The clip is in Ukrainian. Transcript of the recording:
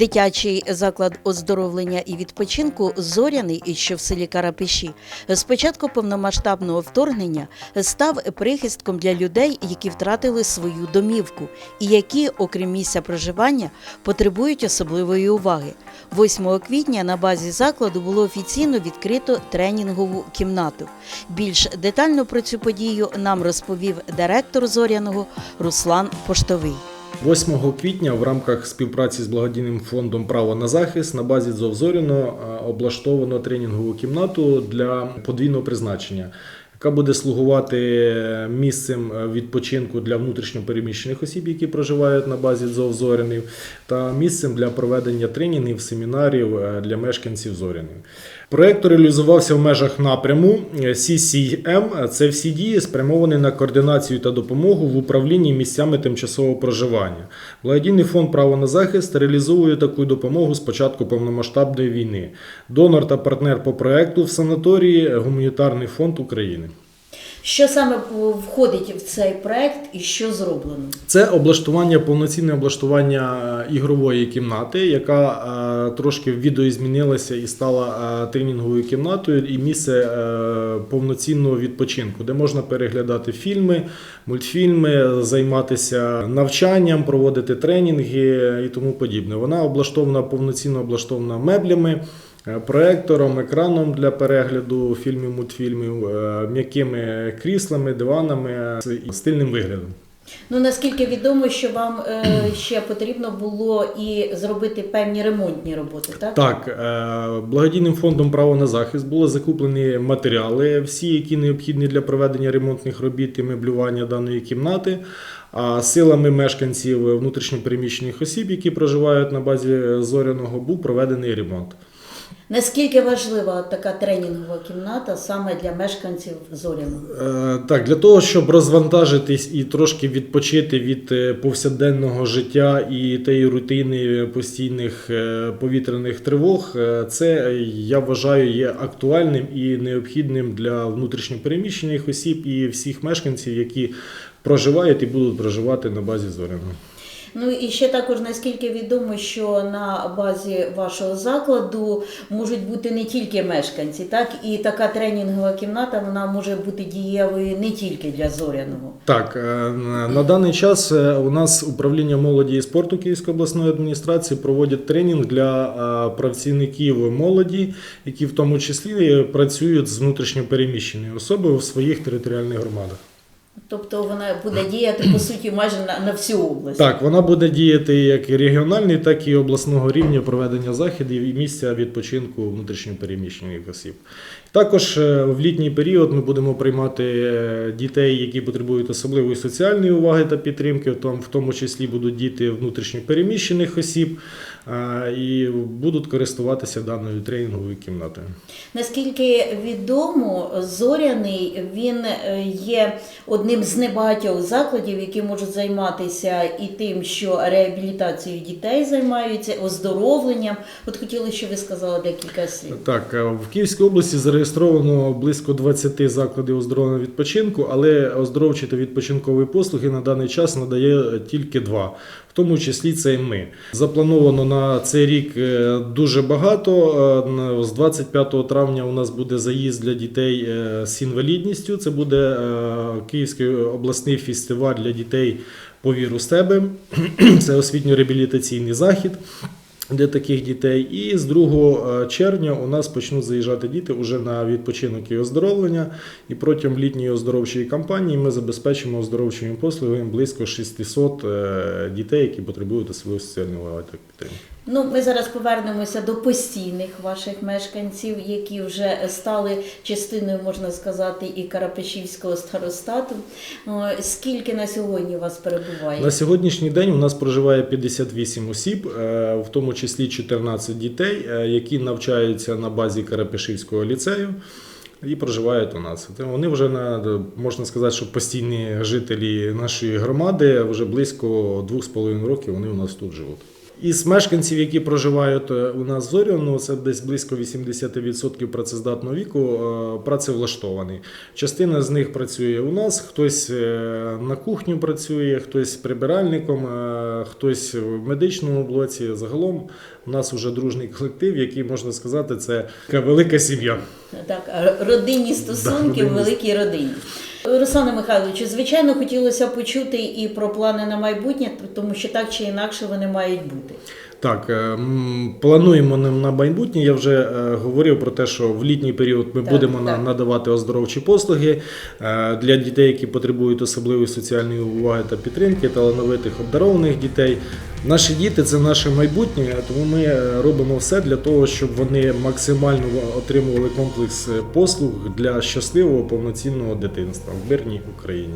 Дитячий заклад оздоровлення і відпочинку Зоряний, що в селі Карапиші, з початку повномасштабного вторгнення став прихистком для людей, які втратили свою домівку і які, окрім місця проживання, потребують особливої уваги. 8 квітня на базі закладу було офіційно відкрито тренінгову кімнату. Більш детально про цю подію нам розповів директор Зоряного Руслан Поштовий. 8 квітня в рамках співпраці з благодійним фондом Право на захист на базі Зовзоріно е, облаштовано тренінгову кімнату для подвійного призначення, яка буде слугувати місцем відпочинку для внутрішньопереміщених осіб, які проживають на базі Зовзорінів, та місцем для проведення тренінгів, семінарів е, для мешканців Зоряних. Проект реалізувався в межах напряму CCM. Це всі дії спрямовані на координацію та допомогу в управлінні місцями тимчасового проживання. Благодійний фонд Право на захист реалізовує таку допомогу з початку повномасштабної війни. Донор та партнер по проекту в санаторії Гуманітарний фонд України. Що саме входить в цей проект і що зроблено? Це облаштування, повноцінне облаштування е, ігрової кімнати, яка е, трошки відеозмінилася і стала е, тренінговою кімнатою, і місце повноцінного відпочинку, де можна переглядати фільми, мультфільми, займатися навчанням, проводити тренінги і тому подібне. Вона облаштована повноцінно облаштована меблями. Е, Проектором, екраном для перегляду фільмів, мультфільмів, е, м'якими кріслами, диванами е, і стильним виглядом. Ну наскільки відомо, що вам ще потрібно було і зробити певні ремонтні роботи, так? Так, благодійним фондом право на захист були закуплені матеріали, всі, які необхідні для проведення ремонтних робіт і меблювання даної кімнати. А силами мешканців внутрішньопереміщених осіб, які проживають на базі зоряного, був проведений ремонт. Наскільки важлива така тренінгова кімната саме для мешканців Зоряного? Е, Так, для того, щоб розвантажитись і трошки відпочити від е, повсякденного життя і тієї рутини постійних е, повітряних тривог, це я вважаю є актуальним і необхідним для внутрішньопереміщених осіб і всіх мешканців, які проживають і будуть проживати на базі Зоряного. Ну і ще також наскільки відомо, що на базі вашого закладу можуть бути не тільки мешканці, так і така тренінгова кімната вона може бути дієвою не тільки для зоряного. Так, е, на даний час е, у нас управління молоді і спорту Київської обласної адміністрації проводять тренінг для е, працівників молоді, які в тому числі працюють з внутрішньопереміщеною особою в своїх територіальних громадах. Тобто вона буде діяти по суті майже на, на всю область. Так, вона буде діяти як і регіональний, так і обласного рівня проведення заходів і місця відпочинку внутрішньопереміщених осіб. Також е, в літній період ми будемо приймати е, дітей, які потребують особливої соціальної уваги та підтримки, в тому- числі будуть діти внутрішньопереміщених осіб е, і будуть користуватися даною тренінговою кімнатою. Наскільки відомо, зоряний він є одним з небагатьох закладів, які можуть займатися і тим, що реабілітацією дітей займаються, оздоровленням. От хотіли, щоб ви сказали декілька слів. Так, е, в Київській області зареєстровано близько 20 закладів оздоровленого відпочинку, але оздоровчі та відпочинкові послуги на даний час надає тільки два, в тому числі це і ми. Заплановано на цей рік е, дуже багато. Е, З 25 травня у нас буде заїзд для дітей е, з інвалідністю. Це буде Київський обласний фестиваль для дітей по віру з тебе. Це освітньо-реабілітаційний захід для таких дітей. І з 2 червня у нас почнуть заїжджати діти вже на відпочинок і оздоровлення. І протягом літньої оздоровчої кампанії ми забезпечимо оздоровчими послугами близько 600 е, дітей, які потребують особливо соціальної уваги підтримки. Ну, ми зараз повернемося до постійних ваших мешканців, які вже стали частиною, можна сказати, і Карапешівського старостату. Скільки на сьогодні у вас перебуває? На сьогоднішній день у нас проживає 58 осіб, е, в тому числі 14 дітей, е, які навчаються на базі Карапешівського ліцею. І проживають у нас. Вони вже на можна сказати, що постійні жителі нашої громади вже близько 2,5 років вони у нас тут живуть. Із мешканців, які проживають е, у нас в Зоряну, це десь близько 80% працездатного віку, е, працевлаштовані. Частина з них працює у нас, хтось е, на кухню працює, хтось прибиральником, хтось в медичному блоці. Загалом у нас вже дружний колектив, який можна сказати, це така велика сім'я. Так, родинні стосунки Да, в родинні. великій родині. Руслане Михайловичу, звичайно, хотілося почути і про плани на майбутнє, тому що так чи інакше вони мають бути. Так, е, плануємо на на майбутнє. Я вже е, говорив про те, що в літній період ми Так, будемо так. надавати оздоровчі послуги е, для дітей, які потребують особливої соціальної уваги та підтримки, талановитих обдарованих дітей. Наші діти це наше майбутнє, тому ми робимо все для того, щоб вони максимально отримували комплекс послуг для щасливого повноцінного дитинства в мирній Україні.